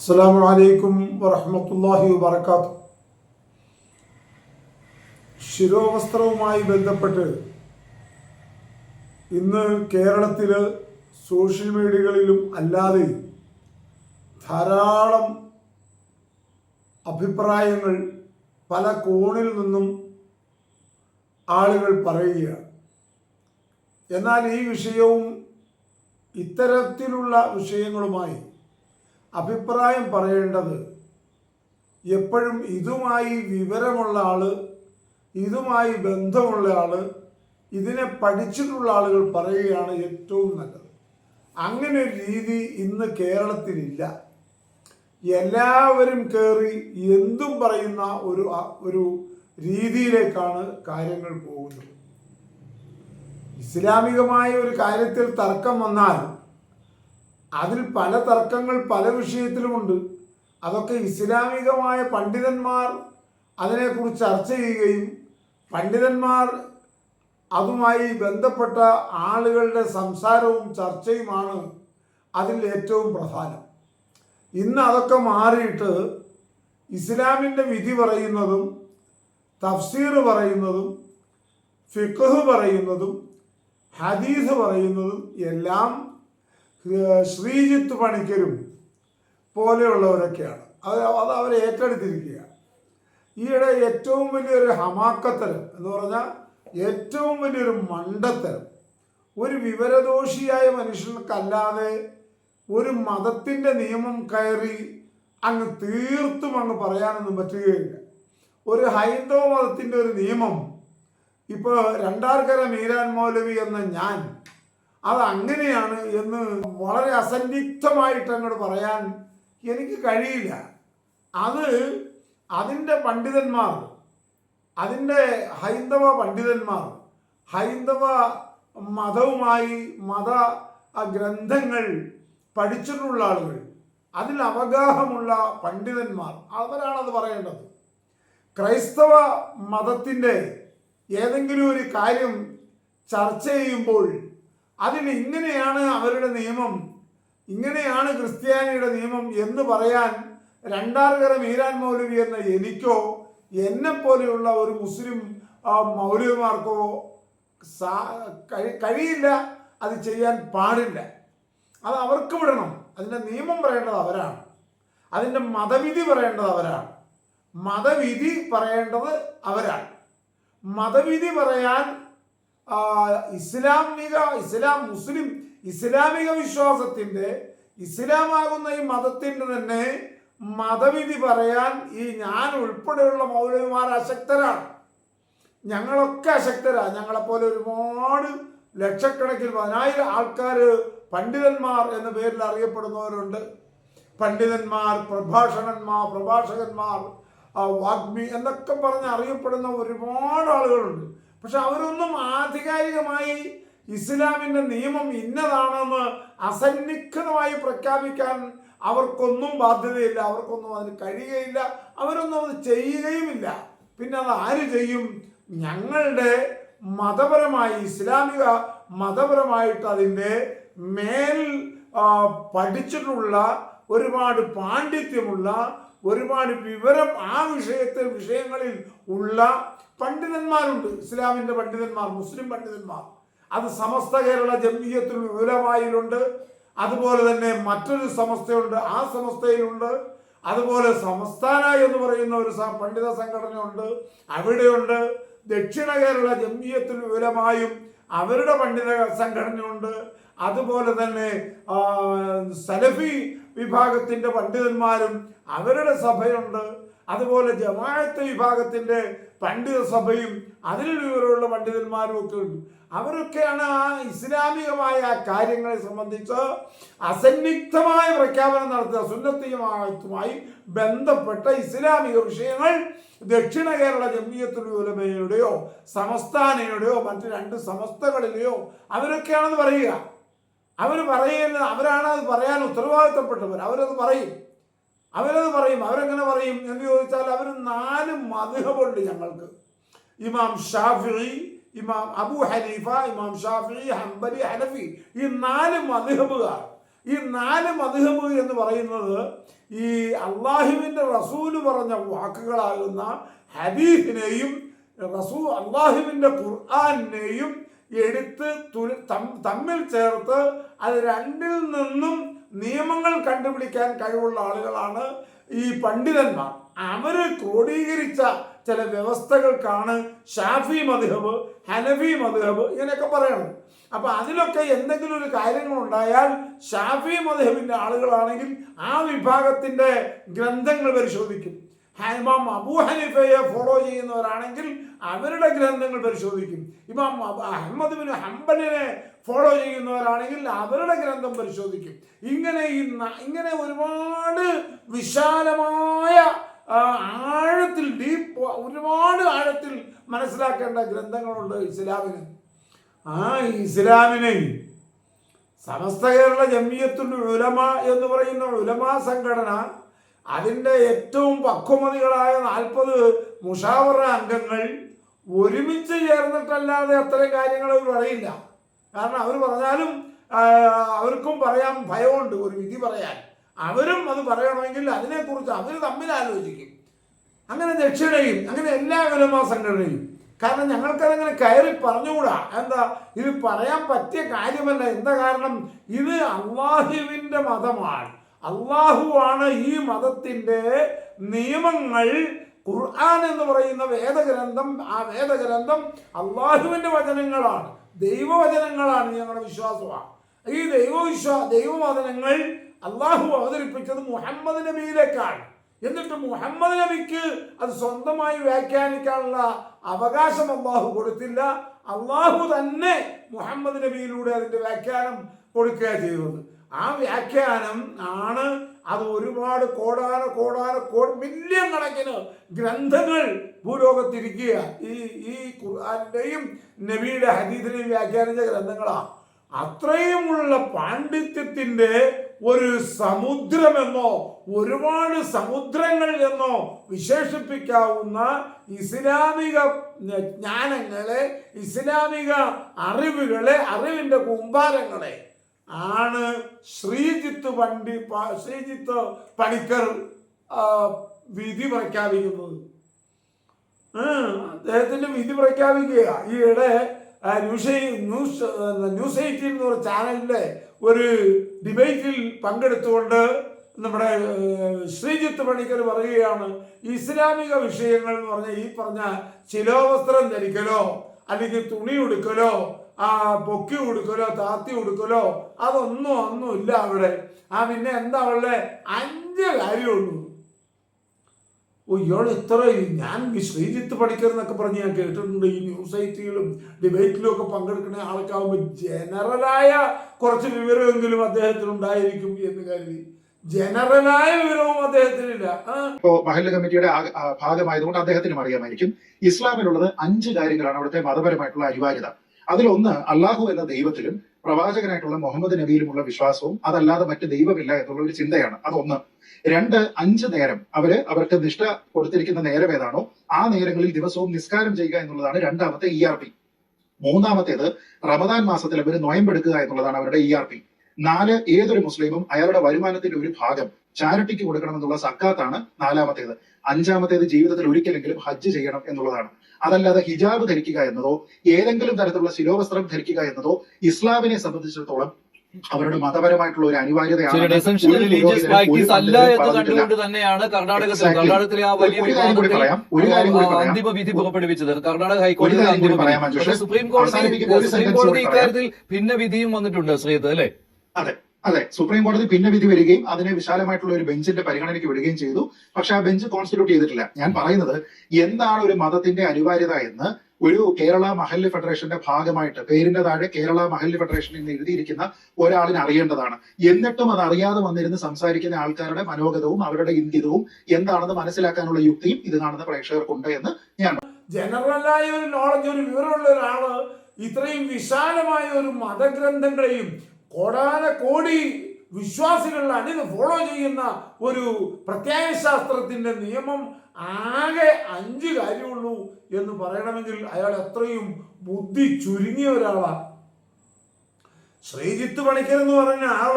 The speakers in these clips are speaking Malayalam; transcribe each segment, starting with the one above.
അസ്സാം വലൈക്കും വറഹമത്തല്ലാഹി വബർക്കാത്തു ശിരോവസ്ത്രവുമായി ബന്ധപ്പെട്ട് ഇന്ന് കേരളത്തിൽ സോഷ്യൽ മീഡിയകളിലും അല്ലാതെ ധാരാളം അഭിപ്രായങ്ങൾ പല കോണിൽ നിന്നും ആളുകൾ പറയുകയാണ്. എന്നാൽ ഈ വിഷയവും ഇത്തരത്തിലുള്ള വിഷയങ്ങളുമായി അഭിപ്രായം പറയേണ്ടത് എപ്പോഴും ഇതുമായി വിവരമുള്ള ആൾ ഇതുമായി ബന്ധമുള്ള ആൾ ഇതിനെ പഠിച്ചിട്ടുള്ള ആളുകൾ പറയുകയാണ് ഏറ്റവും നല്ലത്. അങ്ങനെ ഒരു രീതി ഇന്ന് കേരളത്തിലില്ല. എല്ലാവരും കയറി എന്തും പറയുന്ന ഒരു ഒരു രീതിയിലേക്കാണ് കാര്യങ്ങൾ പോകുന്നത്. ഇസ്ലാമികമായ ഒരു കാര്യത്തിൽ തർക്കം വന്നാൽ അതിൽ പല തർക്കങ്ങൾ പല വിഷയത്തിലുമുണ്ട്. അതൊക്കെ ഇസ്ലാമികമായ പണ്ഡിതന്മാർ അതിനെക്കുറിച്ച് ചർച്ച ചെയ്യുകയും പണ്ഡിതന്മാർ അതുമായി ബന്ധപ്പെട്ട ആളുകളുടെ സംസാരവും ചർച്ചയുമാണ് അതിൽ ഏറ്റവും പ്രധാനം. ഇന്ന് അതൊക്കെ മാറിയിട്ട് ഇസ്ലാമിന്റെ വിധി പറയുന്നതും തഫ്സീർ പറയുന്നതും ഫിഖ് പറയുന്നതും ഹദീസ് പറയുന്നതും എല്ലാം ശ്രീജിത്ത് പണിക്കരും പോലെയുള്ളവരൊക്കെയാണ്. അത് അത് അവരെ ഏറ്റെടുത്തിരിക്കുക. ഈയിടെ ഏറ്റവും വലിയൊരു ഹമാക്കത്തരം എന്ന് പറഞ്ഞാൽ ഏറ്റവും വലിയൊരു മണ്ടത്തരം. ഒരു വിവരദോഷിയായ മനുഷ്യർക്കല്ലാതെ ഒരു മതത്തിന്റെ നിയമം കയറി അങ്ങ് തീർത്തും അങ്ങ് പറയാനൊന്നും പറ്റുകയില്ല. ഒരു ഹൈന്ദവ മതത്തിന്റെ ഒരു നിയമം ഇപ്പോൾ രണ്ടാർക്കര മീരാൻ മൗലവി എന്ന ഞാൻ അത് അങ്ങനെയാണ് എന്ന് വളരെ അസന്നിഗ്ധമായിട്ട് അങ്ങോട്ട് പറയാൻ എനിക്ക് കഴിയില്ല. അത് അതിന്റെ പണ്ഡിതന്മാർ അതിന്റെ ഹൈന്ദവ പണ്ഡിതന്മാർ ഹൈന്ദവ മതവുമായി മത ഗ്രന്ഥങ്ങൾ പഠിച്ചിട്ടുള്ള ആളുകൾ അതിൽ അവഗാഹമുള്ള പണ്ഡിതന്മാർ അവരാണത് പറയേണ്ടത്. ക്രൈസ്തവ മതത്തിന്റെ ഏതെങ്കിലും ഒരു കാര്യം ചർച്ച ചെയ്യുമ്പോൾ അതിന് ഇങ്ങനെയാണ് അവരുടെ നിയമം. ഇങ്ങനെയാണ് ക്രിസ്ത്യാനിയുടെ നിയമം എന്ന് പറയാൻ രണ്ടാർകര മീരാൻ മൗലവി എന്ന എനിക്കോ എന്നെ പോലെയുള്ള ഒരു മുസ്ലിം മൗലവിമാർക്കോ കഴിയില്ല. അത് ചെയ്യാൻ പാടില്ല. അത് അവർക്ക് വിടണം. അതിന്റെ നിയമം പറയേണ്ടത് അവരാണ്. അതിന്റെ മതവിധി പറയേണ്ടത് അവരാണ്. മതവിധി പറയേണ്ടത് അവരാണ്. മതവിധി പറയാൻ ഇസ്ലാമിക ഇസ്ലാം മുസ്ലിം ഇസ്ലാമിക വിശ്വാസത്തിന്റെ ഇസ്ലാമാകുന്ന ഈ മതത്തിന്റെ തന്നെ മതവിധി പറയാൻ ഈ ഞാൻ ഉൾപ്പെടെയുള്ള മൗലവിമാർ അശക്തരാണ്. ഞങ്ങളൊക്കെ അശക്തരാണ്. ഞങ്ങളെപ്പോലെ ഒരുപാട് ലക്ഷക്കണക്കിന് പതിനായിരം ആൾക്കാർ പണ്ഡിതന്മാർ എന്ന പേരിൽ അറിയപ്പെടുന്നവരുണ്ട്. പണ്ഡിതന്മാർ പ്രഭാഷണന്മാർ പ്രഭാഷകന്മാർ വാഗ്മി എന്നൊക്കെ പറഞ്ഞ് അറിയപ്പെടുന്ന ഒരുപാട് ആളുകളുണ്ട്. പക്ഷെ അവരൊന്നും ആധികാരികമായി ഇസ്ലാമിന്റെ നിയമം ഇന്നതാണെന്ന് അസന്നിഗ്ധമായി പ്രഖ്യാപിക്കാൻ അവർക്കൊന്നും ബാധ്യതയില്ല അവർക്കൊന്നും അതിന് കഴിയുകയില്ല അവരൊന്നും അത് ചെയ്യുകയുമില്ല. പിന്നെ അത് ആര് ചെയ്യും? ഞങ്ങളുടെ മതപരമായി ഇസ്ലാമിക മതപരമായിട്ട് അതിന്റെ മേൽ പഠിച്ചിട്ടുള്ള ഒരുപാട് പാണ്ഡിത്യമുള്ള ഒരുപാട് വിവരം ആ വിഷയത്തെ വിഷയങ്ങളിൽ ഉള്ള പണ്ഡിതന്മാരുണ്ട്. ഇസ്ലാമിന്റെ പണ്ഡിതന്മാർ മുസ്ലിം പണ്ഡിതന്മാർ. അത് സമസ്ത കേരള ജംഇയ്യത്തുൽ വിപുലമായിലുണ്ട് അതുപോലെ തന്നെ മറ്റൊരു സമസ്തയുണ്ട് ആ സമസ്തയിലുണ്ട്. അതുപോലെ സംസ്ഥാന എന്ന് പറയുന്ന ഒരു പണ്ഡിത സംഘടനയുണ്ട്. അവിടെയുണ്ട് ദക്ഷിണ കേരള ജംഇയ്യത്തുൽ വിപുലമായും അവരുടെ പണ്ഡിത സംഘടനയുണ്ട്. അതുപോലെ തന്നെ സലഫി വിഭാഗത്തിന്റെ പണ്ഡിതന്മാരും അവരുടെ സഭയുണ്ട്. അതുപോലെ ജമാഅത്ത് വിഭാഗത്തിന്റെ പണ്ഡിത സഭയും അതിൽ വിവരമുള്ള പണ്ഡിതന്മാരും ഒക്കെ ഉണ്ട്. അവരൊക്കെയാണ് ആ ഇസ്ലാമികമായ കാര്യങ്ങളെ സംബന്ധിച്ച് അസന്നിഗ്ധമായ പ്രഖ്യാപനം നടത്തുക സുന്നത്തിയുമായി ബന്ധപ്പെട്ട ഇസ്ലാമിക വിഷയങ്ങൾ ദക്ഷിണ കേരള ജമിയത്തുൽ സംസ്ഥാനയുടെയോ മറ്റ് രണ്ട് സമസ്തകളിലെയോ അവരൊക്കെയാണെന്ന് പറയുക. അവർ പറയുന്നത് അവരാണ് അത് പറയാൻ ഉത്തരവാദിത്തപ്പെട്ടവർ. അവരത് പറയും. അവരത് പറയും അവരെങ്ങനെ പറയും എന്ന് ചോദിച്ചാൽ അവർ നാല് മധുഹമുണ്ട് ഞങ്ങൾക്ക്. ഇമാം ഷാഫി ഇമാം അബു ഹനീഫ ഇമാം ഷാഫി ഹംബലി ഹനഫി ഈ നാല് മധുഹബുകാർ. ഈ നാല് മധുഹബ് എന്ന് പറയുന്നത് ഈ അള്ളാഹുവിന്റെ റസൂൽ പറഞ്ഞ വാക്കുകളാകുന്ന ഹദീഫിനെയും റസൂ അള്ളാഹുവിന്റെ ഖുർആാനിനെയും എടുത്ത് തമ്മിൽ ചേർത്ത് അത് രണ്ടിൽ നിന്നും നിയമങ്ങൾ കണ്ടുപിടിക്കാൻ കഴിവുള്ള ആളുകളാണ് ഈ പണ്ഡിതന്മാർ. അവർ ക്രോഡീകരിച്ച ചില വ്യവസ്ഥകൾക്കാണ് ഷാഫി മധുഹബ് ഹനഫി മധുഹബ് ഇങ്ങനെയൊക്കെ പറയണത് അപ്പൊ അതിലൊക്കെ എന്തെങ്കിലും ഒരു കാര്യങ്ങൾ ഉണ്ടായാൽ ഷാഫി മധുഹബിന്റെ ആളുകളാണെങ്കിൽ ആ വിഭാഗത്തിന്റെ ഗ്രന്ഥങ്ങൾ പരിശോധിക്കും. ഇമാം അബൂ ഹനീഫയെ ഫോളോ ചെയ്യുന്നവരാണെങ്കിൽ അവരുടെ ഗ്രന്ഥങ്ങൾ പരിശോധിക്കും. ഇമാം അഹമ്മദ് ബിൻ ഹംബലിനെ ഫോളോ ചെയ്യുന്നവരാണെങ്കിൽ അവരുടെ ഗ്രന്ഥം പരിശോധിക്കും. ഇങ്ങനെ ഇന്ന് ഇങ്ങനെ ഒരുപാട് വിശാലമായ ആഴത്തിൽ ഡീപ്പ് ഒരുപാട് ആഴത്തിൽ മനസ്സിലാക്കേണ്ട ഗ്രന്ഥങ്ങളുണ്ട് ഇസ്ലാമിന്. ആ ഇസ്ലാമിനെ സമസ്ത കേരള ജമിയത്തുൽ ഉലമ എന്ന് പറയുന്ന ഉലമാ സംഘടന അതിന്റെ ഏറ്റവും പക്വമതികളായ നാൽപ്പത് മുഷാവറ അംഗങ്ങൾ ഒരുമിച്ച് ചേർന്നിട്ടല്ലാതെ അത്തരം കാര്യങ്ങൾ പറയില്ല കാരണം അവർ പറഞ്ഞാലും അവർക്കും പറയാൻ ഭയമുണ്ട് ഒരു വിധി പറയാൻ. അവരും അത് പറയണമെങ്കിൽ അതിനെക്കുറിച്ച് അവർ തമ്മിൽ ആലോചിക്കും. അങ്ങനെ ദക്ഷിണയും അങ്ങനെ എല്ലാ വിലമാ സംഘടനയും കാരണം ഞങ്ങൾക്കതങ്ങനെ കയറി പറഞ്ഞുകൂടാ. എന്താ ഇത് പറയാൻ പറ്റിയ കാര്യമല്ല. എന്താ കാരണം? ഇത് അള്ളാഹുവിന്റെ മതമാണ്. അള്ളാഹുവാണ് ഈ മതത്തിന്റെ നിയമങ്ങൾ ഖുർആൻ എന്ന് പറയുന്ന വേദഗ്രന്ഥം ആ വേദഗ്രന്ഥം അള്ളാഹുവിന്റെ വചനങ്ങളാണ്. ദൈവവചനങ്ങളാണ് ഞങ്ങളുടെ വിശ്വാസമാണ്. ഈ ദൈവവിശ്വാ ദൈവവചനങ്ങൾ അള്ളാഹു അവതരിപ്പിച്ചത് മുഹമ്മദ് നബിയിലേക്കാണ്. എന്നിട്ട് മുഹമ്മദ് നബിക്ക് അത് സ്വന്തമായി വ്യാഖ്യാനിക്കാനുള്ള അവകാശം അള്ളാഹു കൊടുത്തില്ല. അള്ളാഹു തന്നെ മുഹമ്മദ് നബിയിലൂടെ അതിന്റെ വ്യാഖ്യാനം കൊടുക്കുക ചെയ്തത്. ആ വ്യാഖ്യാനം ആണ് അത് ഒരുപാട് കോടാന കോടാന കോ മില്യൺ കണക്കിന് ഗ്രന്ഥങ്ങൾ ഭൂലോകത്തിരിക്കുക ഈ ഈ ഖുർആാന്റെയും നബിയുടെ ഹദീദിനെയും വ്യാഖ്യാനിച്ച ഗ്രന്ഥങ്ങളാണ് അത്രയുമുള്ള പാണ്ഡിത്യത്തിന്റെ ഒരു സമുദ്രമെന്നോ ഒരുപാട് സമുദ്രങ്ങൾ എന്നോ വിശേഷിപ്പിക്കാവുന്ന ഇസ്ലാമിക ജ്ഞാനങ്ങളെ ഇസ്ലാമിക അറിവുകളെ അറിവിന്റെ കൂമ്പാരങ്ങളെ ആണ് ശ്രീജിത്ത് പണ്ഡി ശ്രീജിത്ത് പണിക്കർ വിധി പ്രഖ്യാപിക്കുന്നത്. അദ്ദേഹത്തിന്റെ വിധി പ്രഖ്യാപിക്കുക. ഈയിടെ ന്യൂസ് ന്യൂസ് ന്യൂസ് എയ്റ്റീൻ എന്ന് പറഞ്ഞ ചാനലിന്റെ ഒരു ഡിബേറ്റിൽ പങ്കെടുത്തുകൊണ്ട് നമ്മുടെ ശ്രീജിത്ത് പണിക്കർ പറയുകയാണ് ഇസ്ലാമിക വിഷയങ്ങൾ എന്ന് പറഞ്ഞ ഈ പറഞ്ഞ ശിലോവസ്ത്രം ധരിക്കലോ അല്ലെങ്കിൽ തുണി ഉടുക്കലോ ആ പൊക്കി കൊടുക്കലോ താത്തി കൊടുക്കലോ അതൊന്നും ഒന്നും ഇല്ല അവിടെ. ആ പിന്നെ എന്താ ഉള്ളത് അഞ്ച് കാര്യമുള്ളൂ. ഓ ഇയാൾ ഇത്ര ഞാൻ ശ്രീജിത്ത് പണിക്കർ എന്നൊക്കെ പറഞ്ഞ് ഞാൻ കേട്ടിട്ടുണ്ട് ഈ ന്യൂസ് ഐറ്റിയിലും ഡിബേറ്റിലും ഒക്കെ പങ്കെടുക്കുന്ന ആൾക്കാവുമ്പോൾ ജനറലായ കുറച്ച് വിവരമെങ്കിലും അദ്ദേഹത്തിന് ഉണ്ടായിരിക്കും എന്ന് കരുതി. ജനറലായ വിവരവും അദ്ദേഹത്തിനില്ല. ഇപ്പോ മഹല്ല് കമ്മിറ്റിയുടെ ഭാഗമായതുകൊണ്ട് അദ്ദേഹത്തിനും അറിയാമായിരിക്കും. ഇസ്ലാമിലുള്ളത് അഞ്ച് കാര്യങ്ങളാണ് അവിടുത്തെ മതപരമായിട്ടുള്ള അനിവാര്യത. അതിലൊന്ന് അള്ളാഹു എന്ന ദൈവത്തിലും പ്രവാചകനായിട്ടുള്ള മുഹമ്മദ് നബിയിലുമുള്ള വിശ്വാസവും അതല്ലാതെ മറ്റ് ദൈവമില്ല എന്നുള്ള ഒരു ചിന്തയാണ്. അതൊന്ന്. രണ്ട് അഞ്ച് നേരം അവർ അവർക്ക് നിഷ്ഠ കൊടുത്തിരിക്കുന്ന നേരം ഏതാണോ ആ നേരങ്ങളിൽ ദിവസവും നിസ്കാരം ചെയ്യുക എന്നുള്ളതാണ് രണ്ടാമത്തെ ഇ ആർ പി മൂന്നാമത്തേത് റമദാൻ മാസത്തിൽ അവർ നോയമ്പെടുക്കുക എന്നുള്ളതാണ് അവരുടെ ഇ ആർ പി നാല് ഏതൊരു മുസ്ലിമും അയാളുടെ വരുമാനത്തിന്റെ ഒരു ഭാഗം ചാരിറ്റിക്ക് കൊടുക്കണം എന്നുള്ള സക്കാത്താണ് നാലാമത്തേത്. അഞ്ചാമത്തേത് ജീവിതത്തിൽ ഒരിക്കലെങ്കിലും ഹജ്ജ് ചെയ്യണം എന്നുള്ളതാണ്. അതല്ലാതെ ഹിജാബ് ധരിക്കുക എന്നതോ ഏതെങ്കിലും തരത്തിലുള്ള ശിരോവസ്ത്രം ധരിക്കുക എന്നതോ ഇസ്ലാമിനെ സംബന്ധിച്ചിടത്തോളം അവരുടെ മതപരമായിട്ടുള്ള ഒരു തന്നെയാണ് കർണാടകത്തിൽ കർണാടകത്തിലെ ആ വലിയ അന്തിമ വിധി പുറപ്പെടുവിച്ചത് കർണാടക ഹൈക്കോടതി അന്തിമ പറയാം, സുപ്രീം കോടതി സുപ്രീം ഇക്കാര്യത്തിൽ ഭിന്ന വിധിയും വന്നിട്ടുണ്ട് ശ്രീത് അല്ലേ? അതെ. അതെ സുപ്രീം കോടതി പിന്നെ വിധി വരികയും അതിനെ വിശാലമായിട്ടുള്ള ഒരു ബെഞ്ചിന്റെ പരിഗണനയ്ക്ക് വിടുകയും ചെയ്തു. പക്ഷെ ആ ബെഞ്ച് കോൺസ്റ്റിറ്റ്യൂട്ട് ചെയ്തിട്ടില്ല. ഞാൻ പറയുന്നത് എന്താണ് ഒരു മതത്തിന്റെ അനിവാര്യത എന്ന് ഒരു കേരള മഹല്ല് ഫെഡറേഷന്റെ ഭാഗമായിട്ട് പേരിന്റെ താഴെ കേരള മഹല്ല് ഫെഡറേഷൻ എന്ന് എഴുതിയിരിക്കുന്ന ഒരാളിന് അറിയേണ്ടതാണ്. എന്നിട്ടും അത് അറിയാതെ വന്നിരുന്ന് സംസാരിക്കുന്ന ആൾക്കാരുടെ മനോഗതവും അവരുടെ ഇംഗിതവും എന്താണെന്ന് മനസ്സിലാക്കാനുള്ള യുക്തിയും ഇത് കാണുന്ന പ്രേക്ഷകർക്കുണ്ട് എന്ന് ഞാൻ ജനറലായ ഒരു നോളജ് ഒരു വിവരമുള്ള ഒരാൾ ഇത്രയും വിശാലമായ ഒരു മതഗ്രന്ഥങ്ങളെയും കോടാന കോടി വിശ്വാസികൾ അണിത് ഫോളോ ചെയ്യുന്ന ഒരു പ്രത്യയശാസ്ത്രത്തിന്റെ നിയമം ആകെ അഞ്ച് കാര്യമുള്ളൂ എന്ന് പറയണമെങ്കിൽ അയാൾ അത്രയും ബുദ്ധി ചുരുങ്ങിയ ഒരാളാണ് ശ്രീജിത്ത് പണിക്കർ എന്ന് പറഞ്ഞ ആൾ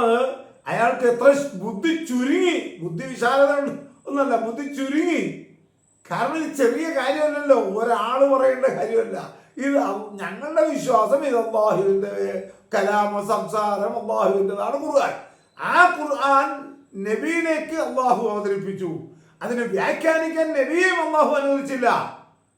അയാൾക്ക് എത്ര ബുദ്ധി ചുരുങ്ങി ബുദ്ധി വിശാലത ഒന്നല്ല ബുദ്ധി ചുരുങ്ങി. കാരണം ഇത് ചെറിയ കാര്യമല്ലല്ലോ ഒരാൾ പറയേണ്ട കാര്യമല്ല. ഇത് ഞങ്ങളുടെ വിശ്വാസം ഇത് അള്ളാഹുവിന്റെ കലാമ സംസാരം അള്ളാഹുവിന്റെതാണ് ഖുർആൻ. ആ ഖുർആൻ നബീനേക്ക് അള്ളാഹു അവതരിപ്പിച്ചു. അതിനെ വ്യാഖ്യാനിക്കാൻ നബിയെയും അള്ളാഹു അനുവദിച്ചില്ല.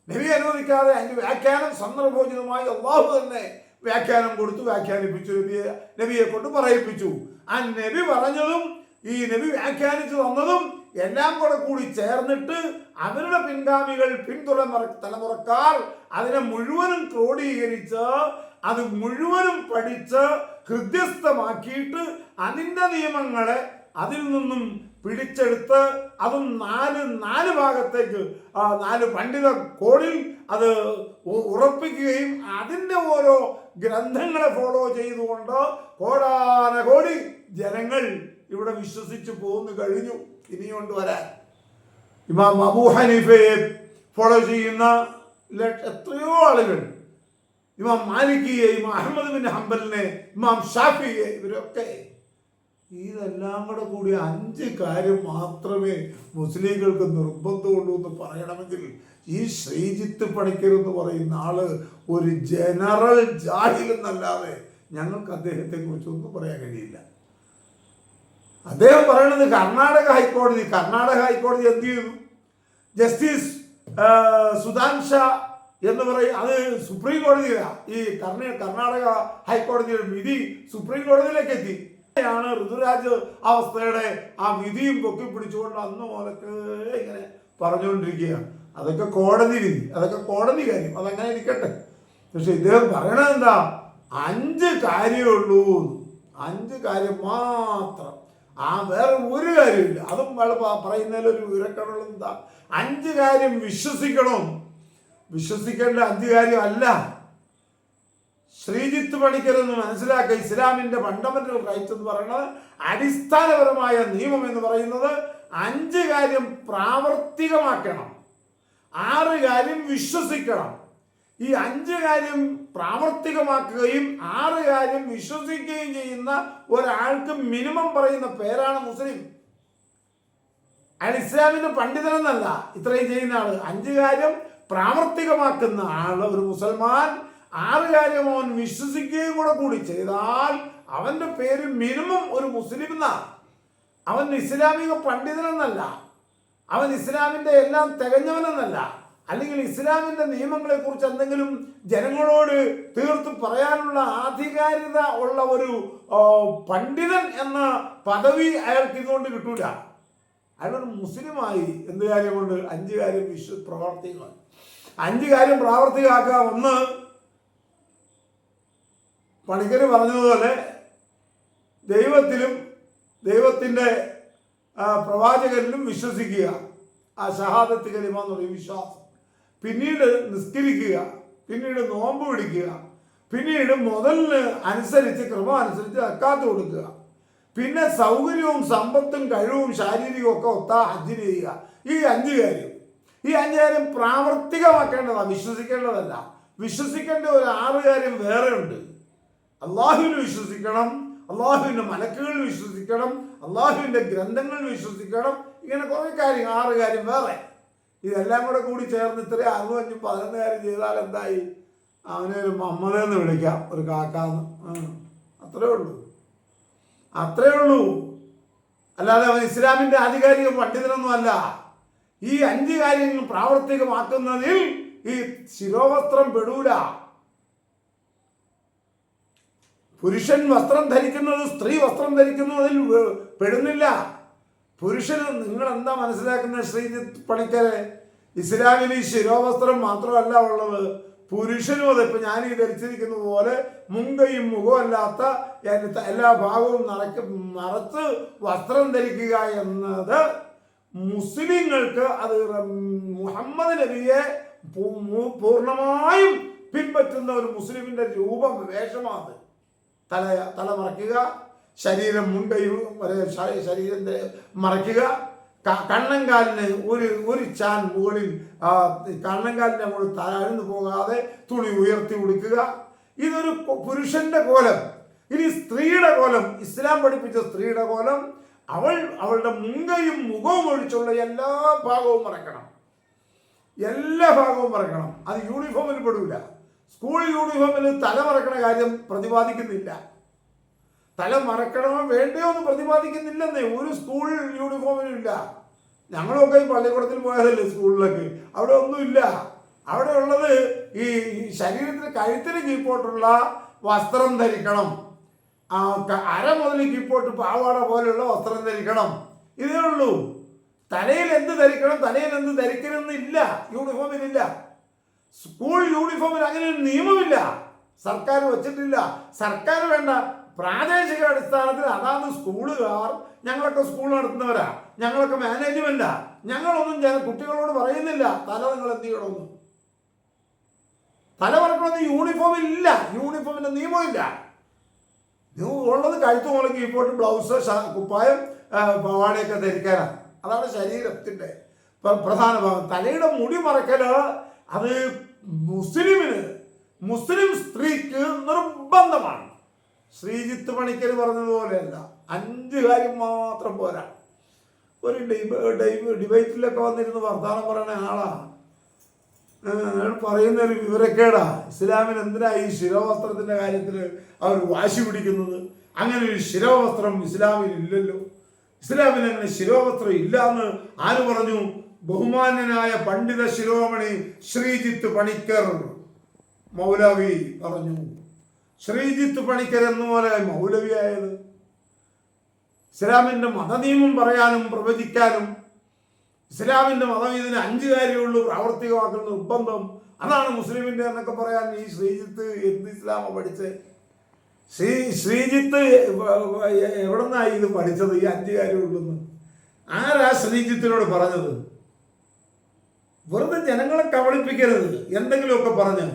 നബി അനുവദിക്കാതെ അതിന്റെ വ്യാഖ്യാനം സന്ദർഭോചിതമായി അള്ളാഹു തന്നെ വ്യാഖ്യാനം കൊടുത്തു വ്യാഖ്യാനിപ്പിച്ചു നബിയെ നബിയെ കൊണ്ട് പറയിപ്പിച്ചു. ആ നബി പറഞ്ഞതും ഈ നബി വ്യാഖ്യാനിച്ചു തന്നതും എല്ലാം കൂടെ കൂടി ചേർന്നിട്ട് അവരുടെ പിൻഗാമികൾ പിന്തുടർ തലമുറക്കാർ അതിനെ മുഴുവനും ക്രോഡീകരിച്ച് അത് മുഴുവനും പഠിച്ച് ഹൃദ്യസ്ഥമാക്കിയിട്ട് അതിന്റെ നിയമങ്ങളെ അതിൽ നിന്നും പിടിച്ചെടുത്ത് അതും നാല് നാല് ഭാഗത്തേക്ക് നാല് പണ്ഡിത കോണിൽ അത് ഉറപ്പിക്കുകയും അതിന്റെ ഓരോ ഗ്രന്ഥങ്ങളെ ഫോളോ ചെയ്തുകൊണ്ട് കോടാനകോടി ജനങ്ങൾ ഇവിടെ വിശ്വസിച്ച് പോകുന്നു കഴിഞ്ഞു. ഇനിയുണ്ട് വരാൻ. ഇമാം അബൂ ഹനീഫയെ ഫോളോ ചെയ്യുന്ന എത്രയോ ആളുകൾ ഇമാം മാലിക്കിയെ ഇമാം അഹമ്മദ് ബിൻ ഹംബലിനെ ഇമാം ഷാഫിയെ ഇവരൊക്കെ. ഇതെല്ലാം കൂടെ കൂടി അഞ്ച് കാര്യം മാത്രമേ മുസ്ലിങ്ങൾക്ക് നിർബന്ധമുള്ളൂ എന്ന് പറയണമെങ്കിൽ ഈ ശ്രീജിത്ത് പണിക്കർ എന്ന് പറയുന്ന ആൾ ഒരു ജനറൽ ജാഹിൽ എന്നല്ലാതെ ഞങ്ങൾക്ക് അദ്ദേഹത്തെ കുറിച്ചൊന്നും പറയാൻ കഴിയില്ല. അദ്ദേഹം പറയണത് കർണാടക ഹൈക്കോടതി. കർണാടക ഹൈക്കോടതി എന്ത് ചെയ്തു? ജസ്റ്റിസ് സുധാൻ എന്ന് പറയും. അത് സുപ്രീം കോടതിയിലാണ് ഈ കർണ കർണാടക ഹൈക്കോടതിയുടെ വിധി സുപ്രീം കോടതിയിലേക്ക് എത്തി. ാണ് ഋതുരാജ് അവസ്ഥയുടെ ആ വിധിയും പൊക്കി പിടിച്ചുകൊണ്ട് അന്ന് മുതലൊക്കെ ഇങ്ങനെ പറഞ്ഞുകൊണ്ടിരിക്കുകയാണ്. അതൊക്കെ കോടതി വിധി അതൊക്കെ കോടതി കാര്യം. അതങ്ങനെ ഇരിക്കട്ടെ. പക്ഷെ ഇദ്ദേഹം പറയണത് എന്താ? അഞ്ച് കാര്യമേ ഉള്ളൂ അഞ്ച് കാര്യം മാത്രം. ആ വേറെ ഒരു കാര്യമില്ല അതും പറയുന്നതിലൊരു വിവരക്കണുള്ളത് എന്താ? അഞ്ച് കാര്യം വിശ്വസിക്കണം. വിശ്വസിക്കേണ്ട അല്ല ശ്രീജിത്ത് പണിക്കർ എന്ന് മനസ്സിലാക്കുക ഇസ്ലാമിന്റെ ഫണ്ടമെന്റൽ റൈറ്റ് എന്ന് പറയുന്നത് അടിസ്ഥാനപരമായ നിയമം എന്ന് പറയുന്നത് അഞ്ച് കാര്യം പ്രാവർത്തികമാക്കണം. ആറ് കാര്യം വിശ്വസിക്കണം. ഈ അഞ്ച് കാര്യം പ്രാവർത്തികമാക്കുകയും ആറ് കാര്യം വിശ്വസിക്കുകയും ചെയ്യുന്ന ഒരാൾക്ക് മിനിമം പറയുന്ന പേരാണ് മുസ്ലിം. അയാൾ ഇസ്ലാമിന്റെ പണ്ഡിതനെന്നല്ല. ഇത്രയും ചെയ്യുന്ന ആൾ. അഞ്ച് കാര്യം പ്രാവർത്തികമാക്കുന്ന ആൾ ഒരു മുസൽമാൻ ആറ് കാര്യം അവൻ വിശ്വസിക്കുകയും കൂടെ കൂടി ചെയ്താൽ അവന്റെ പേര് മിനിമം ഒരു മുസ്ലിം എന്നാണ്. അവൻ ഇസ്ലാമിക പണ്ഡിതനെന്നല്ല. അവൻ ഇസ്ലാമിന്റെ എല്ലാം തികഞ്ഞവനെന്നല്ല. അല്ലെങ്കിൽ ഇസ്ലാമിന്റെ നിയമങ്ങളെ കുറിച്ച് എന്തെങ്കിലും ജനങ്ങളോട് തീർത്ത് പറയാനുള്ള ആധികാരികത ഉള്ള ഒരു പണ്ഡിതൻ എന്ന പദവി അയാൾക്ക് ഇതുകൊണ്ട് കിട്ടൂല. അയാളൊരു മുസ്ലിമായി എന്ത് കാര്യം കൊണ്ട്? അഞ്ച് കാര്യം വിശ്വ പ്രവർത്തിക്കുക അഞ്ച് കാര്യം പ്രാവർത്തികമാക്കുക. ഒന്ന് പണിക്കർ പറഞ്ഞതുപോലെ ദൈവത്തിലും ദൈവത്തിന്റെ പ്രവാചകരിലും വിശ്വസിക്കുക. ആ ഷഹാദത്ത് കലിമ എന്ന് പറയും വിശ്വാസം. പിന്നീട് നിസ്കരിക്കുക. പിന്നീട് നോമ്പ് പിടിക്കുക പിന്നീട് മുതലിന് അനുസരിച്ച് ക്രമം അനുസരിച്ച് അക്കാത്ത് കൊടുക്കുക. പിന്നെ സൗകര്യവും സമ്പത്തും കഴിവും ശാരീരികവും ഒക്കെ ഒത്താ ഹജ്ജിന് ചെയ്യുക. ഈ അഞ്ച് കാര്യം. ഈ അഞ്ച് കാര്യം പ്രാവർത്തികമാക്കേണ്ടതാണ് വിശ്വസിക്കേണ്ടതല്ല. വിശ്വസിക്കേണ്ട ഒരു ആറ് കാര്യം ഉണ്ട് അള്ളാഹുവിൽ വിശ്വസിക്കണം അള്ളാഹുവിന്റെ മലക്കുകളിൽ വിശ്വസിക്കണം അള്ളാഹുവിന്റെ ഗ്രന്ഥങ്ങളിൽ വിശ്വസിക്കണം ഇങ്ങനെ കുറേ കാര്യം ആറ് കാര്യം വേറെ. ഇതെല്ലാം കൂടെ കൂടി ചേർന്ന് ഇത്രയും അറുപത് അറുപഞ്ചും പതിനൊന്ന് കാര്യം ചെയ്താൽ എന്തായി? അവനെ ഒരു മമ്മതെന്ന് വിളിക്കാം ഒരു കാക്കാന്ന്. അത്രേ ഉള്ളൂ. അത്രേ ഉള്ളൂ. അല്ലാതെ അവൻ ഇസ്ലാമിന്റെ ആധികാരിക പണ്ഡിതനൊന്നും അല്ല. ഈ അഞ്ച് കാര്യങ്ങൾ പ്രാവർത്തികമാക്കുന്നതിൽ ഈ ശിരോവസ്ത്രം പെടൂല. പുരുഷൻ വസ്ത്രം ധരിക്കുന്നത് സ്ത്രീ വസ്ത്രം ധരിക്കുന്നതിൽ പെടുന്നില്ല. പുരുഷന് നിങ്ങൾ എന്താ മനസ്സിലാക്കുന്ന ശ്രീ പണിക്കരെ? ഇസ്ലാമിൽ ഈ ശിരോവസ്ത്രം മാത്രമല്ല ഉള്ളത്. പുരുഷനും അത് ഇപ്പൊ ഞാൻ ഈ ധരിച്ചിരിക്കുന്ന പോലെ മുങ്കയും മുഖമല്ലാത്ത എല്ലാ- ഭാഗവും നിറയ്ക്ക് മറച്ച് വസ്ത്രം ധരിക്കുക എന്നത് മുസ്ലിങ്ങൾക്ക് അത് മുഹമ്മദ് നബിയെ പൂർണമായും പിൻപറ്റുന്ന ഒരു മുസ്ലിമിന്റെ രൂപം വേഷമാണ്. തല തല മറയ്ക്കുക ശരീരം മുണ്ടയും ശരീരത്തെ മറയ്ക്കുക. കണ്ണങ്കാലിന് ഒരു ഒരു ചാൻ മുകളിൽ കണ്ണങ്കാലിന്റെ മുകളിൽ താഴ്ന്നു പോകാതെ തുണി ഉയർത്തി ഉടുക്കുക. ഇതൊരു പുരുഷന്റെ കോലം. ഇനി സ്ത്രീയുടെ കോലം ഇസ്ലാം പഠിപ്പിച്ച സ്ത്രീയുടെ കോലം അവൾ അവളുടെ മുങ്കയും മുഖവും ഒഴിച്ചുള്ള എല്ലാ ഭാഗവും മറക്കണം എല്ലാ ഭാഗവും മറക്കണം അത് യൂണിഫോമിൽ പെടൂല. സ്കൂൾ യൂണിഫോമിൽ തല മറക്കണ കാര്യം പ്രതിപാദിക്കുന്നില്ല. തല മറക്കണമോ വേണ്ടയോ എന്ന് പ്രതിപാദിക്കുന്നില്ലെന്നേ ഒരു സ്കൂൾ യൂണിഫോമിലും ഇല്ല. ഞങ്ങളൊക്കെ ഈ പള്ളിക്കൂടത്തിൽ പോയതല്ലേ സ്കൂളിലൊക്കെ. അവിടെ ഒന്നുമില്ല അവിടെ ഉള്ളത് ഈ ശരീരത്തിന് കഴുത്തിന് കീഴ്പോട്ടുള്ള വസ്ത്രം ധരിക്കണം. അര മുതൽ കീപ്പോട്ട് പാവാട പോലെയുള്ള വസ്ത്രം ധരിക്കണം. ഇതേ ഉള്ളൂ. തലയിൽ എന്ത് ധരിക്കണം തലയിൽ എന്ത് ധരിക്കണമെന്നില്ല യൂണിഫോമിലില്ല. സ്കൂൾ യൂണിഫോമിൽ അങ്ങനെ ഒരു നിയമമില്ല. സർക്കാർ വെച്ചിട്ടില്ല. സർക്കാർ വേണ്ട. പ്രാദേശിക അടിസ്ഥാനത്തിൽ അതാണ് സ്കൂളുകാർ ഞങ്ങളൊക്കെ സ്കൂൾ നടത്തുന്നവരാ. ഞങ്ങളൊക്കെ മാനേജ്മെന്റാ. ഞങ്ങളൊന്നും ഞാൻ കുട്ടികളോട് പറയുന്നില്ല. തല നിങ്ങൾ എന്ത് ചെയ്യണമെന്ന്. തല പറക്കണമെന്ന് യൂണിഫോമിൽ ഇല്ല യൂണിഫോമിന്റെ നിയമമില്ല. ഇത് ഉള്ളത് കഴുത്ത് മുളക്കി ഇപ്പോൾ ബ്ലൗസ് കുപ്പായം പവാടയൊക്കെ ധരിക്കാനാണ്. അതാണ് ശരീരത്തിന്റെ പ്രധാന ഭാഗം. തലയുടെ മുടി മറക്കൽ അത് മുസ്ലിമിന് മുസ്ലിം സ്ത്രീക്ക് നിർബന്ധമാണ്. ശ്രീജിത്ത് പണിക്കർ പറഞ്ഞതുപോലെയല്ല അഞ്ച് കാര്യം മാത്രം പോരാ. ഒരു ഡിബേറ്റിലൊക്കെ വന്നിരുന്ന് വർത്തമാനം പറയുന്ന ആളാണ് അയാൾ പറയുന്ന ഒരു വിവരക്കേടാ. ഇസ്ലാമിന് എന്തിനാ ഈ ശിരോവസ്ത്രത്തിന്റെ കാര്യത്തിൽ അവർ വാശി പിടിക്കുന്നത്? അങ്ങനെ ഒരു ശിരോവസ്ത്രം ഇസ്ലാമിൽ ഇല്ലല്ലോ. ഇസ്ലാമിൽ അങ്ങനെ ശിരോവസ്ത്രം ഇല്ല എന്ന് ആര് പറഞ്ഞു? ബഹുമാന്യനായ പണ്ഡിത ശിരോമണി ശ്രീജിത്ത് പണിക്കർ മൗലവി പറഞ്ഞു. ശ്രീജിത്ത് പണിക്കർ എന്ന പോലെ മൗലവിയായത്. ഇസ്ലാമിന്റെ മതനിയമം പറയാനും പ്രവചിക്കാനും ഇസ്ലാമിന്റെ മതം ഇതിന് അഞ്ച് കാര്യമുള്ളൂ പ്രാവർത്തികമാക്കുന്ന നിർബന്ധം. അതാണ് മുസ്ലിമിന്റെ എന്നൊക്കെ പറയാൻ ഈ ശ്രീജിത്ത് എന്ത് ഇസ്ലാമ പഠിച്ച്? ശ്രീ ശ്രീജിത്ത് എവിടെന്നായി ഇത് പഠിച്ചത്? ഈ അഞ്ച് കാര്യമുള്ളൂന്ന് ആരാ ശ്രീജിത്തിനോട് പറഞ്ഞത്? വെറുതെ ജനങ്ങളെ കബളിപ്പിക്കരുത്. എന്തെങ്കിലുമൊക്കെ പറഞ്ഞ്.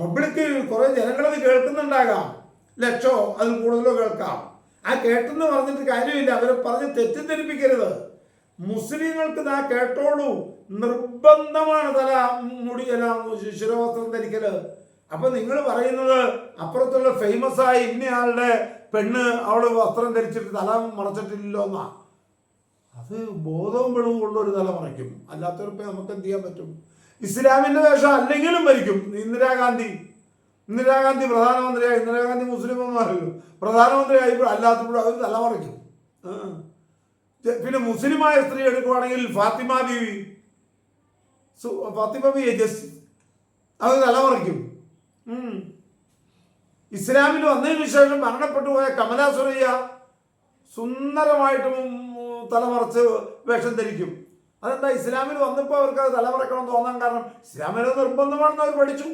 പബ്ലിക് കുറെ ജനങ്ങളത് കേൾക്കുന്നുണ്ടാകാം. ലക്ഷോ അതിൽ കൂടുതലോ കേൾക്കാം. ആ കേട്ടെന്ന് പറഞ്ഞിട്ട് കാര്യമില്ല. അവരെ പറഞ്ഞ് തെറ്റിദ്ധരിപ്പിക്കരുത്. മുസ്ലിങ്ങൾക്ക് ഇതാ കേട്ടോളൂ. നിർബന്ധമാണ് തല മുടി അല്ല ധരിക്കൽ. അപ്പൊ നിങ്ങൾ പറയുന്നത് അപ്പുറത്തുള്ള ഫേമസ് ആയ ഇന്നയാളുടെ പെണ്ണ് അവൾ വസ്ത്രം ധരിച്ചിട്ട് തല മറച്ചിട്ടില്ലല്ലോ എന്നാ? അത് ബോധവും വെളിവും ഉള്ള ഒരു തല മറയ്ക്കും. അല്ലാത്തവർക്ക് നമുക്ക് എന്ത് ചെയ്യാൻ പറ്റും? ഇസ്ലാമിന്റെ വേഷം അല്ലെങ്കിലും ഭരിക്കും. ഇന്ദിരാഗാന്ധി. ഇന്ദിരാഗാന്ധി പ്രധാനമന്ത്രിയായി. ഇന്ദിരാഗാന്ധി മുസ്ലിം പ്രധാനമന്ത്രിയായി അല്ലാത്തപ്പോഴും അവർ തല മറയ്ക്കും. പിന്നെ മുസ്ലിമായ സ്ത്രീ എടുക്കുവാണെങ്കിൽ ഫാത്തിമ ബീവി സു- ഫാത്തിമ ബി ജസ്റ്റ് അത് തലമറിക്കും. ഇസ്ലാമിൽ വന്നതിന് ശേഷം മരണപ്പെട്ടു പോയ കമലാ സുരയ്യ സുന്ദരമായിട്ടും തലമറച്ച് വേഷം ധരിക്കും. അതെന്താ ഇസ്ലാമിൽ വന്നപ്പോൾ അവർക്ക് അത് തലമറക്കണം തോന്നാൻ കാരണം ഇസ്ലാമിൽ നിർബന്ധമാണെന്ന് അവർ പഠിച്ചു.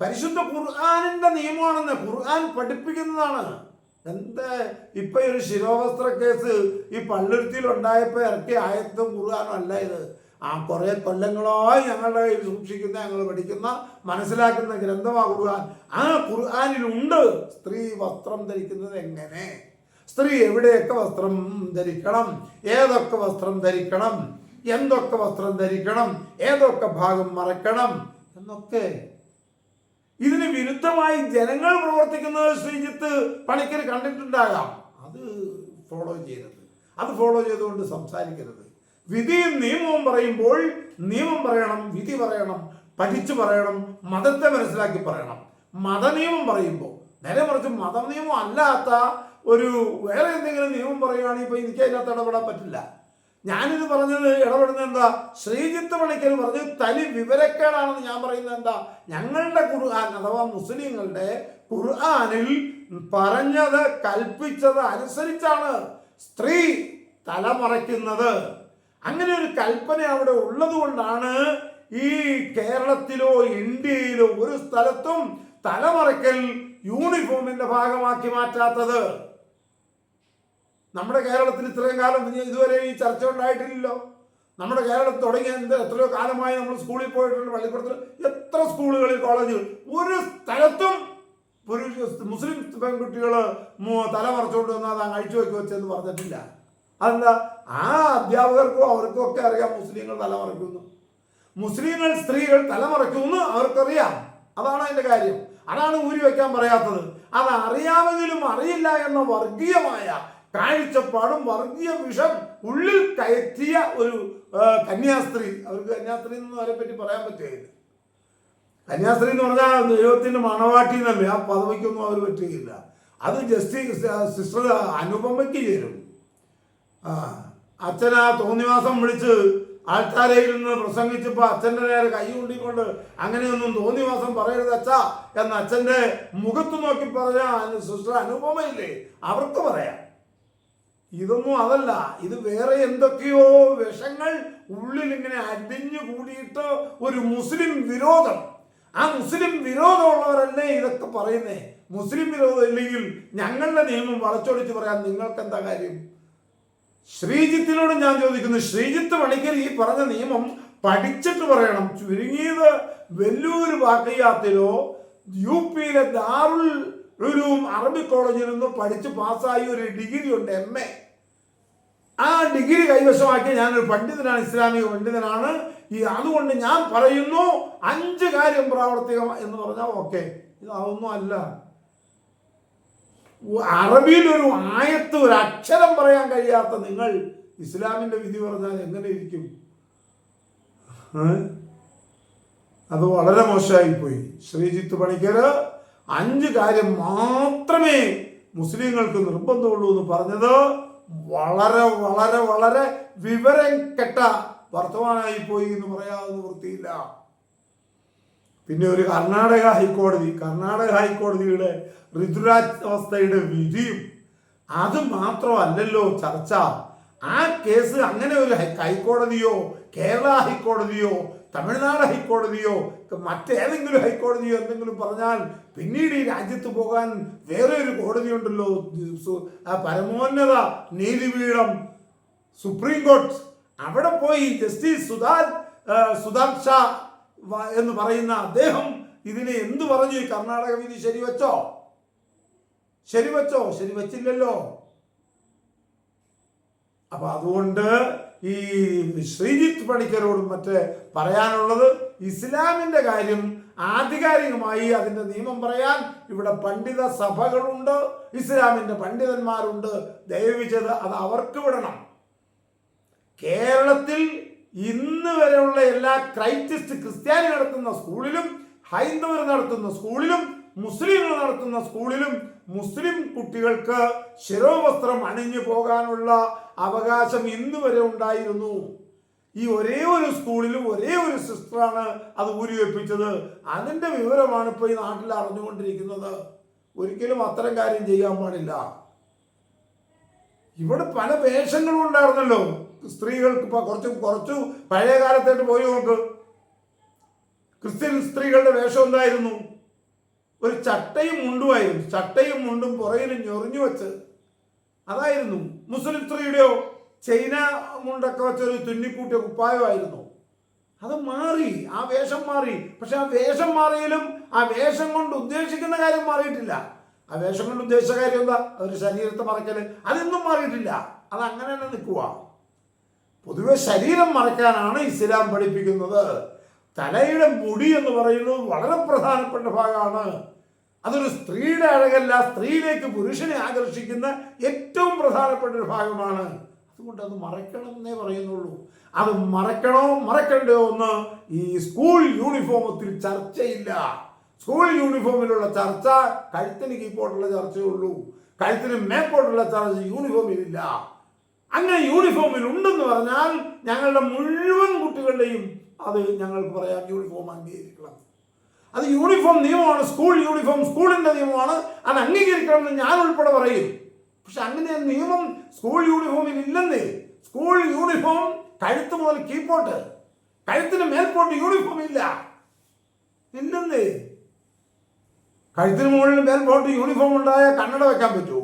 പരിശുദ്ധ ഖുർആാനിന്റെ നിയമമാണെന്ന് ഖുർആൻ പഠിപ്പിക്കുന്നതാണ്. എന്താ? ഇപ്പൊ ഒരു ശിരോവസ്ത്ര കേസ് ഈ പള്ളുരുത്തിയിൽ ഉണ്ടായപ്പോ ഇറക്കിയ ആയത്തും കുറുകാനും അല്ല ഇത്. ആ കുറെ കൊല്ലങ്ങളായി ഞങ്ങളുടെ കയ്യിൽ സൂക്ഷിക്കുന്ന ഞങ്ങൾ പഠിക്കുന്ന മനസ്സിലാക്കുന്ന ഗ്രന്ഥമാണ് ഖുർആൻ. ആ ഖുർആാനിലുണ്ട്. സ്ത്രീ വസ്ത്രം ധരിക്കുന്നത് എങ്ങനെ? സ്ത്രീ എവിടെയൊക്കെ വസ്ത്രം ധരിക്കണം? ഏതൊക്കെ വസ്ത്രം ധരിക്കണം? എന്തൊക്കെ വസ്ത്രം ധരിക്കണം? ഏതൊക്കെ ഭാഗം മറക്കണം? എന്നൊക്കെ ഇതിന് വിരുദ്ധമായി ജനങ്ങൾ പ്രവർത്തിക്കുന്നത് ശ്രീജിത്ത് പണിക്കർ കണ്ടിട്ടുണ്ടാകാം. അത് ഫോളോ ചെയ്യരുത്. അത് ഫോളോ ചെയ്തുകൊണ്ട് സംസാരിക്കരുത്. വിധിയും നിയമവും പറയുമ്പോൾ നിയമം പറയണം വിധി പറയണം പഠിച്ചു പറയണം മതത്തെ മനസ്സിലാക്കി പറയണം. മതനിയമം പറയുമ്പോൾ നേരെ മറിച്ച് മതനിയമം അല്ലാത്ത ഒരു വേറെ എന്തെങ്കിലും നിയമം പറയുകയാണെങ്കിൽ ഇപ്പോൾ എനിക്ക് അതിനകത്ത് ഇടപെടാൻ പറ്റില്ല. ഞാനിത് പറഞ്ഞത് ഇടപെടുന്നത് എന്താ? ശ്രീജിത്ത് പണിക്കൽ പറഞ്ഞ് തനി വിവരക്കേടാണെന്ന് ഞാൻ പറയുന്നത് എന്താ? ഞങ്ങളുടെ ഖുർആൻ അഥവാ മുസ്ലിങ്ങളുടെ ഖുർആനിൽ പറഞ്ഞത് കൽപ്പിച്ചത് അനുസരിച്ചാണ് സ്ത്രീ തലമറയ്ക്കുന്നത്. അങ്ങനെ ഒരു കൽപ്പന അവിടെ ഉള്ളതുകൊണ്ടാണ് ഈ കേരളത്തിലോ ഇന്ത്യയിലോ ഒരു സ്ഥലത്തും തലമറയ്ക്കൽ യൂണിഫോമിന്റെ ഭാഗമാക്കി മാറ്റാത്തത്. നമ്മുടെ കേരളത്തിൽ ഇത്രയും കാലം ഇതുവരെ ഈ ചർച്ച ഉണ്ടായിട്ടില്ലല്ലോ. നമ്മുടെ കേരളത്തിൽ തുടങ്ങിയ എന്ത് എത്രയോ കാലമായി നമ്മൾ സ്കൂളിൽ പോയിട്ടുണ്ട് പള്ളിപ്പുറത്തിൽ എത്ര സ്കൂളുകളിൽ കോളേജുകൾ? ഒരു സ്ഥലത്തും പുരുഷ മുസ്ലിം പെൺകുട്ടികൾ തല മറച്ചുകൊണ്ട് വന്നാൽ അത് അഴിച്ചു വയ്ക്കുക വെച്ചെന്ന് പറഞ്ഞിട്ടില്ല. അതെന്താ? ആ അധ്യാപകർക്കും അവർക്കും ഒക്കെ അറിയാം മുസ്ലിങ്ങൾ തലമറക്കുന്നു മുസ്ലിങ്ങൾ സ്ത്രീകൾ തലമറക്കുന്നു അവർക്കറിയാം. അതാണ് അതിന്റെ കാര്യം. അതാണ് ഊരി വയ്ക്കാൻ പറയാത്തത്. അത് അറിയാമെങ്കിലും അറിയില്ല എന്ന വർഗീയമായ കാഴ്ചപ്പാടും വർഗീയ വിഷം ഉള്ളിൽ കയറ്റിയ ഒരു കന്യാസ്ത്രീ. അവർക്ക് കന്യാസ്ത്രീ എന്നൊന്നും അവരെ പറ്റി പറയാൻ പറ്റുകയില്ല. കന്യാസ്ത്രീ എന്ന് പറഞ്ഞാൽ ദൈവത്തിന്റെ മണവാട്ടി എന്നല്ലേ ആ പദവിക്കൊന്നും അവർ പറ്റുകയില്ല. അത് ജസ്റ്റിസ് സിസ്റ്റർ അനുപമയ്ക്ക് ചേരും. അച്ഛൻ ആ തോന്നിവാസം വിളിച്ച് ആൾക്കാരയിൽ നിന്ന് പ്രസംഗിച്ചപ്പോൾ അച്ഛന്റെ നേരെ കൈ കൊണ്ടിക്കൊണ്ട് അങ്ങനെയൊന്നും തോന്നിവാസം പറയരുത് അച്ഛാ എന്ന് അച്ഛന്റെ മുഖത്ത് നോക്കി പറഞ്ഞ സിസ്റ്റർ അനുപമയില്ലേ? അവർക്ക് പറയാം. ഇതൊന്നും അതല്ല ഇത് വേറെ എന്തൊക്കെയോ വിഷങ്ങൾ ഉള്ളിൽ ഇങ്ങനെ അടിഞ്ഞു കൂടിയിട്ട് ഒരു മുസ്ലിം വിരോധം. ആ മുസ്ലിം വിരോധമുള്ളവരല്ലേ ഇതൊക്കെ പറയുന്നേ? മുസ്ലിം വിരോധം ഇല്ലെങ്കിൽ ഞങ്ങളുടെ നിയമം വളച്ചൊടിച്ച് പറയാൻ നിങ്ങൾക്ക് എന്താ കാര്യം? ശ്രീജിത്തിനോട് ഞാൻ ചോദിക്കുന്നു ശ്രീജിത്ത് പണിക്കൽ ഈ പറഞ്ഞ നിയമം പഠിച്ചിട്ട് പറയണം. ചുരുങ്ങിയത് വെല്ലൂർ വാക്കയ്യാത്തിലോ യു പിയിലെ ദാറുൽ ഉലൂം അറബി കോളേജിൽ നിന്ന് പഠിച്ച് പാസ്സായി ഒരു ഡിഗ്രി ഉണ്ട് എം എ ആ ഡിഗ്രി കൈവശമാക്കി ഞാനൊരു പണ്ഡിതനാണ് ഇസ്ലാമിക പണ്ഡിതനാണ്. ഈ അതുകൊണ്ട് ഞാൻ പറയുന്നു അഞ്ച് കാര്യം പ്രാവർത്തികം എന്ന് പറഞ്ഞാൽ ഓക്കെ ഇത് അതൊന്നും അല്ല. അറബിയിൽ ഒരു ആയത്ത് ഒരു അക്ഷരം പറയാൻ കഴിയാത്ത നിങ്ങൾ ഇസ്ലാമിന്റെ വിധി പറഞ്ഞാൽ എങ്ങനെ ഇരിക്കും? അത് വളരെ മോശമായി പോയി ശ്രീജിത്ത് പണിക്കർ അഞ്ച് കാര്യം മാത്രമേ മുസ്ലിങ്ങൾക്ക് നിർബന്ധമുള്ളൂ എന്ന് പറഞ്ഞത് വളരെ വളരെ വളരെ വിവരം കെട്ട വർത്തമാനായി പോയി എന്ന് പറയാതെ വൃത്തിയില്ല. പിന്നെ ഒരു കർണാടക ഹൈക്കോടതി കർണാടക ഹൈക്കോടതിയുടെ ഋതുരാജ് അവസ്ഥയുടെ വിധിയും അത് മാത്രമല്ലല്ലോ ചർച്ച. ആ കേസ് അങ്ങനെ ഒരു ഹൈക്കോടതിയോ കേരള ഹൈക്കോടതിയോ തമിഴ്നാട് ഹൈക്കോടതിയോ മറ്റേതെങ്കിലും ഹൈക്കോടതിയോ എന്തെങ്കിലും പറഞ്ഞാൽ പിന്നീട് ഈ രാജ്യത്ത് പോകാൻ വേറെ ഒരു കോടതി ഉണ്ടല്ലോ ആ പരമോന്നത നീതിപീഠം സുപ്രീം കോർട്ട്. അവിടെ പോയി ജസ്റ്റിസ് സുധാ സുധാക്ഷ എന്ന് പറയുന്ന അദ്ദേഹം ഇതിനെ എന്തു പറഞ്ഞു? കർണാടക വിധി ശരിവച്ചോ? ശരിവെച്ചോ? ശരിവെച്ചില്ലല്ലോ. അപ്പൊ അതുകൊണ്ട് ഈ ശ്രീജിത്ത് പണിക്കരോടും മറ്റേ പറയാനുള്ളത് ഇസ്ലാമിന്റെ കാര്യം ആധികാരികമായി അതിന്റെ നിയമം പറയാൻ ഇവിടെ പണ്ഡിത സഭകളുണ്ട് ഇസ്ലാമിന്റെ പണ്ഡിതന്മാരുണ്ട്. ദയവിച്ചത് അത് അവർക്ക് വിടണം. കേരളത്തിൽ ഇന്ന് വരെയുള്ള എല്ലാ ക്രൈറ്റിസ്റ്റ് ക്രിസ്ത്യാനി നടത്തുന്ന സ്കൂളിലും ഹൈന്ദവർ നടത്തുന്ന സ്കൂളിലും മുസ്ലിങ്ങൾ നടത്തുന്ന സ്കൂളിലും മുസ്ലിം കുട്ടികൾക്ക് ശിരോവസ്ത്രം അണിഞ്ഞു പോകാനുള്ള അവകാശം ഇന്ന് വരെ ഉണ്ടായിരുന്നു. ഈ ഒരേ ഒരു സ്കൂളിലും ഒരേ ഒരു സിസ്റ്ററാണ് അത് ഊരിവെപ്പിച്ചത്. അതിന്റെ വിവരമാണ് ഇപ്പോൾ ഈ നാട്ടിൽ അറിഞ്ഞുകൊണ്ടിരിക്കുന്നത്. ഒരിക്കലും അത്തരം കാര്യം ചെയ്യാൻ പാടില്ല. ഇവിടെ പല വേഷങ്ങളും ഉണ്ടായിരുന്നല്ലോ. സ്ത്രീകൾക്ക് ഇപ്പൊ കുറച്ച് കുറച്ചു പഴയ കാലത്തായിട്ട് പോയി നോക്ക്. ക്രിസ്ത്യൻ സ്ത്രീകളുടെ വേഷം എന്തായിരുന്നു? ഒരു ചട്ടയും മുണ്ടുമായിരുന്നു ചട്ടയും മുണ്ടും പുറകിലും ഞൊറിഞ്ഞു വെച്ച് അതായിരുന്നു മുസ്ലിം സ്ത്രീയുടെയോ ചൈന മുണ്ടൊക്കെ വെച്ചൊരു തുന്നിക്കൂട്ടിയ കുപ്പായമായിരുന്നു. അത് മാറി. ആ വേഷം മാറി. പക്ഷെ ആ വേഷം മാറിയാലും ആ വേഷം കൊണ്ട് ഉദ്ദേശിക്കുന്ന കാര്യം മാറിയിട്ടില്ല. ആ വേഷം കൊണ്ട് ഉദ്ദേശിച്ച കാര്യം എന്താ? അതൊരു ശരീരത്തെ മറയ്ക്കൽ അതൊന്നും മാറിയിട്ടില്ല. അത് അങ്ങനെ തന്നെ നിൽക്കുക പൊതുവെ ശരീരം മറയ്ക്കാനാണ് ഇസ്ലാം പഠിപ്പിക്കുന്നത്. തലയുടെ മുടി എന്ന് പറയുന്നത് വളരെ പ്രധാനപ്പെട്ട ഭാഗമാണ്. അതൊരു സ്ത്രീയുടെ അഴകല്ല സ്ത്രീയിലേക്ക് പുരുഷനെ ആകർഷിക്കുന്ന ഏറ്റവും പ്രധാനപ്പെട്ട ഒരു ഭാഗമാണ്. അതുകൊണ്ട് അത് മറക്കണം എന്നേ പറയുന്നുള്ളൂ. അത് മറക്കണോ മറക്കണ്ടോ എന്ന് ഈ സ്കൂൾ യൂണിഫോമത്തിൽ ചർച്ചയില്ല. സ്കൂൾ യൂണിഫോമിലുള്ള ചർച്ച കഴുത്തിന് കീപ്പോട്ടുള്ള ചർച്ചയുള്ളൂ കഴുത്തിന് മേപ്പോട്ടുള്ള ചർച്ച യൂണിഫോമിലില്ല. അങ്ങനെ യൂണിഫോമിൽ ഉണ്ടെന്ന് പറഞ്ഞാൽ ഞങ്ങളുടെ മുഴുവൻ കുട്ടികളുടെയും അത് ഞങ്ങൾക്ക് പറയാം യൂണിഫോം അംഗീകരിക്കണം. അത് യൂണിഫോം നിയമമാണ് സ്കൂൾ യൂണിഫോം സ്കൂളിന്റെ നിയമമാണ്. അത് അംഗീകരിക്കണമെന്ന് ഞാൻ ഉൾപ്പെടെ പറയും. പക്ഷെ അങ്ങനെ നിയമം സ്കൂൾ യൂണിഫോമിൽ ഇല്ലെന്നേ. സ്കൂൾ യൂണിഫോം കഴുത്ത് മുതൽ കീപ്പോട്ട് കഴുത്തിന് മേൽപോട്ട് യൂണിഫോം ഇല്ല. ഇല്ലെന്നേ. കഴുത്തിന് മുകളിൽ മേൽപോട്ട് യൂണിഫോം ഉണ്ടായാൽ കണ്ണട വെക്കാൻ പറ്റുമോ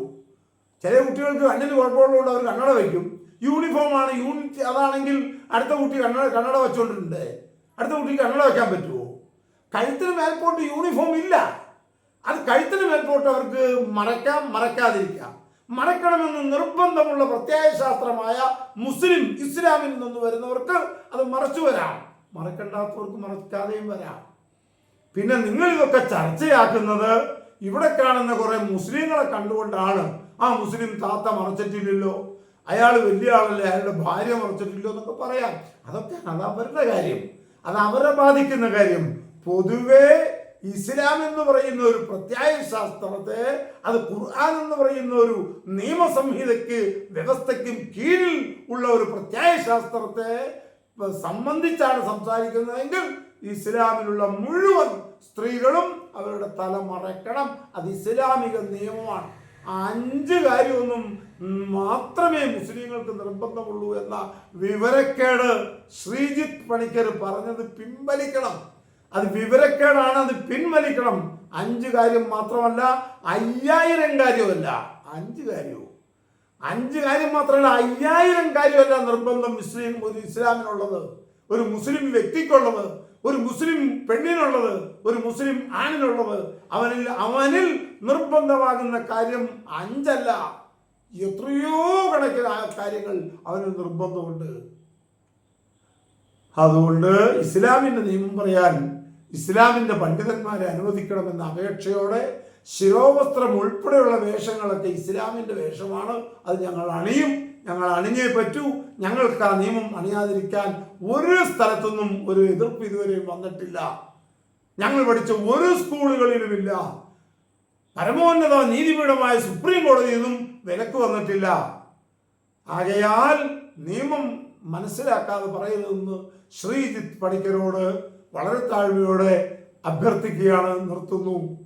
ചില കുട്ടികൾക്ക് കണ്ണിന് കുഴപ്പമുള്ളതുകൊണ്ട് അവർ കണ്ണട വയ്ക്കും യൂണിഫോമാണ് യൂണിറ്റ് അതാണെങ്കിൽ അടുത്ത കുട്ടി കണ്ണട കണ്ണട വെച്ചുകൊണ്ടിട്ടുണ്ട് അടുത്ത കുട്ടി കണ്ണട വെക്കാൻ പറ്റുമോ കഴുത്തിന് മേൽപോട്ട് യൂണിഫോം ഇല്ല. അത് കഴുത്തിന് മേൽപോട്ട് അവർക്ക് മറക്കാം മറക്കാതിരിക്കാം. മറക്കണമെന്ന് നിർബന്ധമുള്ള പ്രത്യയശാസ്ത്രമായ മുസ്ലിം ഇസ്ലാമിൽ നിന്ന് വരുന്നവർക്ക് അത് മറച്ചു വരാം. മറക്കണ്ടാത്തവർക്ക് മറക്കാതെയും വരാം. പിന്നെ നിങ്ങൾ ഇതൊക്കെ ചർച്ചയാക്കുന്നത് ഇവിടെ കാണുന്ന കുറെ മുസ്ലിങ്ങളെ കണ്ടുകൊണ്ടാണ്. ആ മുസ്ലിം താത്ത മറച്ചിട്ടില്ലല്ലോ. അയാൾ വലിയ ആളല്ലേ അയാളുടെ ഭാര്യ മറച്ചിട്ടില്ലോ എന്നൊക്കെ പറയാം. അതൊക്കെ അത് അവരുടെ കാര്യം. അത് അവരെ ബാധിക്കുന്ന കാര്യം. പൊതുവേ ഇസ്ലാം എന്ന് പറയുന്ന ഒരു പ്രത്യായ ശാസ്ത്രത്തെ അത് ഖുർആൻ എന്ന് പറയുന്ന ഒരു നിയമസംഹിതയ്ക്ക് വ്യവസ്ഥയ്ക്കും കീഴിൽ ഉള്ള ഒരു പ്രത്യായ ശാസ്ത്രത്തെ സംബന്ധിച്ചാണ് സംസാരിക്കുന്നതെങ്കിൽ ഇസ്ലാമിലുള്ള മുഴുവൻ സ്ത്രീകളും അവരുടെ തല മറയ്ക്കണം. അത് ഇസ്ലാമിക നിയമമാണ്. അഞ്ച് കാര്യമൊന്നും മാത്രമേ മുസ്ലിങ്ങൾക്ക് നിർബന്ധമുള്ളൂ എന്ന വിവരക്കേട് ശ്രീജിത്ത് പണിക്കർ പറഞ്ഞത് പിൻവലിക്കണം. അത് വിവരക്കേടാണ് അത് പിൻവലിക്കണം. അഞ്ച് കാര്യം മാത്രമല്ല അയ്യായിരം കാര്യമല്ല അഞ്ച് കാര്യവും. അഞ്ച് കാര്യം മാത്രമല്ല അയ്യായിരം കാര്യമല്ല നിർബന്ധം മുസ്ലിം ഒരു ഇസ്ലാമിനുള്ളത് ഒരു മുസ്ലിം വ്യക്തിക്കുള്ളത് ഒരു മുസ്ലിം പെണ്ണിനുള്ളത് ഒരു മുസ്ലിം ആണിനുള്ളത്. അവനിൽ അവനിൽ നിർബന്ധമാകുന്ന കാര്യം അഞ്ചല്ല. എത്രയോ കണക്കിന് കാര്യങ്ങൾ അവന് നിർബന്ധമുണ്ട്. അതുകൊണ്ട് ഇസ്ലാമിന്റെ നിയമം പറയാൻ ഇസ്ലാമിന്റെ പണ്ഡിതന്മാരെ അനുവദിക്കണമെന്ന അപേക്ഷയോടെ ശിരോവസ്ത്രം ഉൾപ്പെടെയുള്ള വേഷങ്ങളൊക്കെ ഇസ്ലാമിന്റെ വേഷമാണ്. അത് ഞങ്ങൾ അണിയും. ഞങ്ങൾ അണിഞ്ഞേ പറ്റൂ. ഞങ്ങൾക്ക് ആ നിയമം അണിയാതിരിക്കാൻ ഒരു സ്ഥലത്തൊന്നും ഒരു എതിർപ്പ് ഇതുവരെയും വന്നിട്ടില്ല. ഞങ്ങൾ പഠിച്ച ഒരു സ്കൂളുകളിലുമില്ല. പരമോന്നത നീതിപീഠമായ സുപ്രീം കോടതിയിൽ നിന്നും വിലക്ക് വന്നിട്ടില്ല. ആകയാൽ നിയമം മനസ്സിലാക്കാതെ പറയരുതെന്ന് ശ്രീജിത്ത് പണിക്കരോട് വളരെ താഴ്മയോടെ അഭ്യർത്ഥിക്കുകയാണ് നിർത്തുന്നു.